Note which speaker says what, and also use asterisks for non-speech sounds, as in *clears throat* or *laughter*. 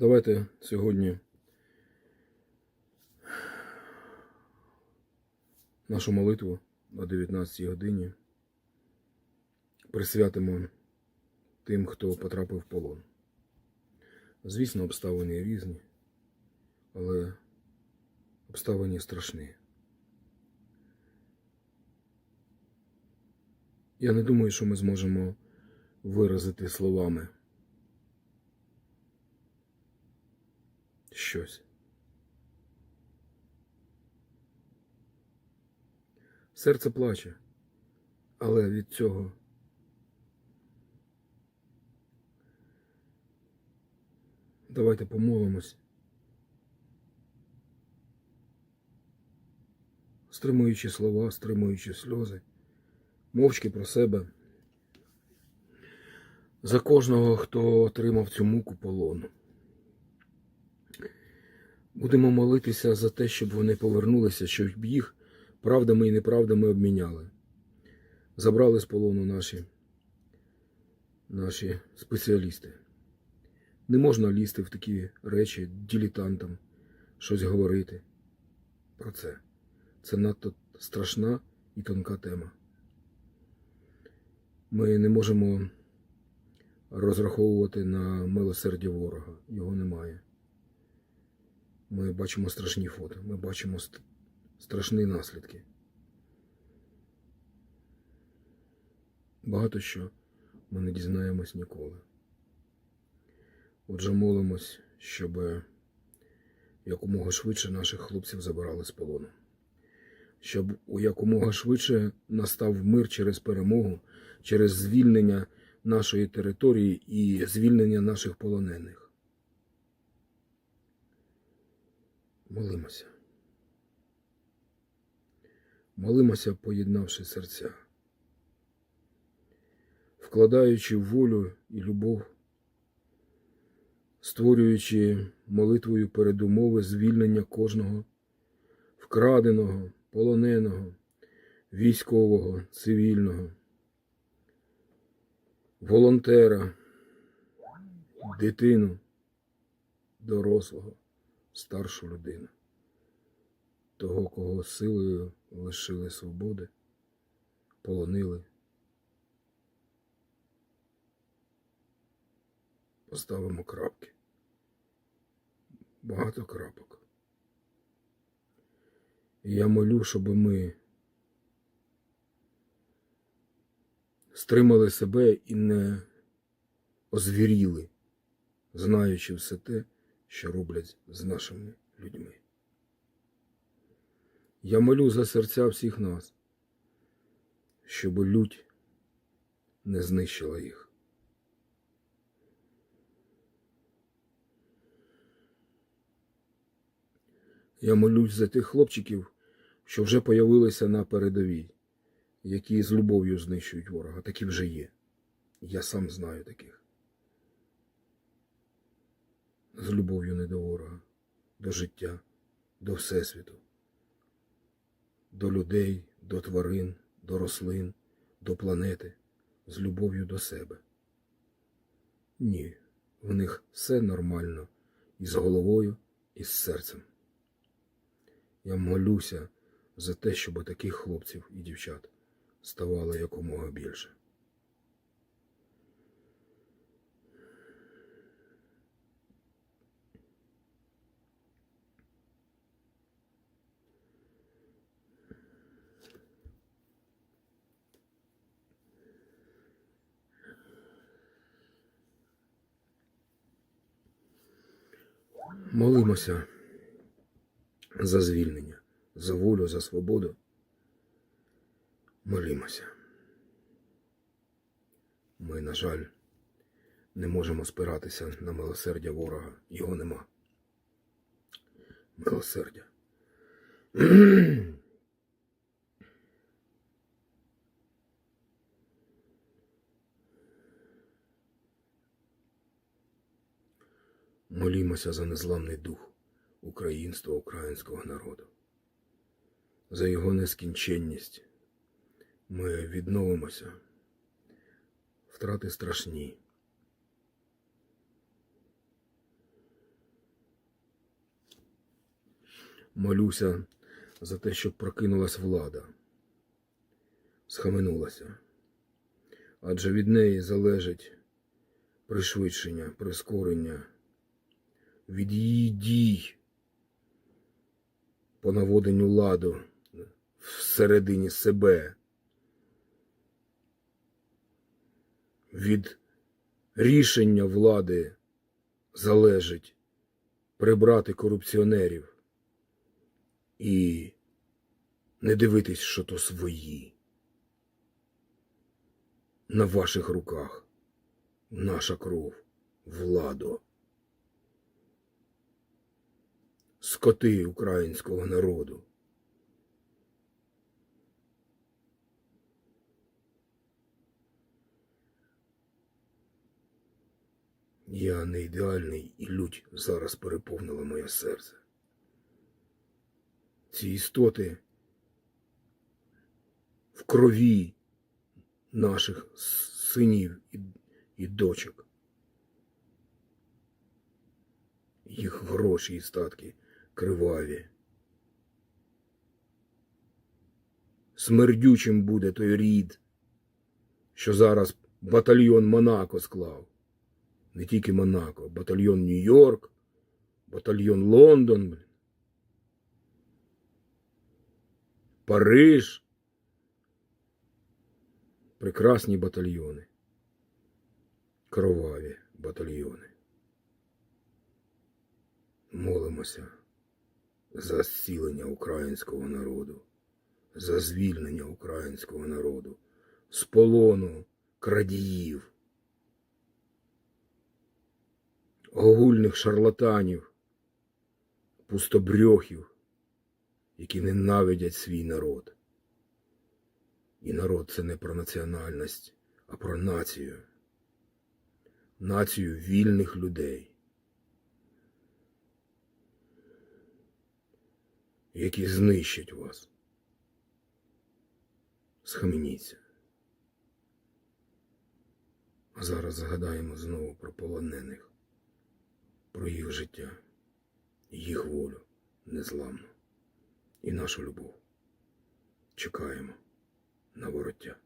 Speaker 1: Давайте сьогодні нашу молитву о 19 годині присвятимо тим, хто потрапив в полон. Звісно, обставини різні, але обставини страшні. Я не думаю, що ми зможемо виразити словами щось. Серце плаче, але від цього давайте помолимось. Стримуючи слова, стримуючи сльози, мовчки про себе. За кожного, хто отримав цю муку полону. Будемо молитися за те, щоб вони повернулися, щоб їх правдами і неправдами обміняли. Забрали з полону наші, наші спеціалісти. Не можна лізти в такі речі дилетантам, щось говорити про це. Це надто страшна і тонка тема. Ми не можемо розраховувати на милосердя ворога. Його немає. Ми бачимо страшні фото, ми бачимо ст- страшні наслідки. Багато що ми не дізнаємось ніколи. Отже, молимось, щоб якомога швидше наших хлопців забирали з полону. Щоб у якомога швидше настав мир через перемогу, через звільнення нашої території і звільнення наших полонених. Молимося. Молимося, поєднавши серця, вкладаючи волю і любов, створюючи молитвою передумови звільнення кожного вкраденого, полоненого, військового, цивільного, волонтера, дитину, дорослого старшу людину, того, кого силою лишили свободи, полонили. Поставимо крапки. Багато крапок. І я молю, щоб ми стримали себе і не озвіріли, знаючи все те, що роблять з нашими людьми. Я молю за серця всіх нас, щоб лють не знищила їх. Я молюсь за тих хлопчиків, що вже появилися на передовій, які з любов'ю знищують ворога. Такі вже є. Я сам знаю таких з любов'ю не до ворога, до життя, до Всесвіту, до людей, до тварин, до рослин, до планети, з любов'ю до себе. Ні, в них все нормально і з головою, і з серцем. Я молюся за те, щоб таких хлопців і дівчат ставало якомога більше. Молимося за звільнення, за волю, за свободу. Молимося. Ми, на жаль, не можемо спиратися на милосердя ворога. Його нема. Милосердя. *clears throat* Молімося за незламний дух українства, українського народу, за його нескінченність. Ми відновимося. Втрати страшні. молюся за те, щоб прокинулась влада, схаменулася. Адже від неї залежить пришвидшення, прискорення, від її дій по наводенню ладу всередині себе, від рішення влади залежить прибрати корупціонерів і не дивитись, що то свої. На ваших руках наша кров, владо. Скоти українського народу. Я не ідеальний і лють зараз переповнила моє серце. Ці істоти в крові наших синів і, і дочок. Їх гроші і статки криваві. Смердючим буде той рід, що зараз батальйон Монако склав. Не тільки Монако, батальйон Нью-Йорк, батальйон Лондон. Париж. Прекрасні батальйони. Кроваві батальйони. Молимося за зцілення українського народу, за звільнення українського народу з полону крадіїв, огульних шарлатанів, пустобрьохів, які ненавидять свій народ. І народ це не про національність, а про націю. Націю вільних людей, які знищать вас. Схаменіться. А зараз згадаємо знову про полонених, про їх життя, їх волю незламну і нашу любов. Чекаємо на вороття.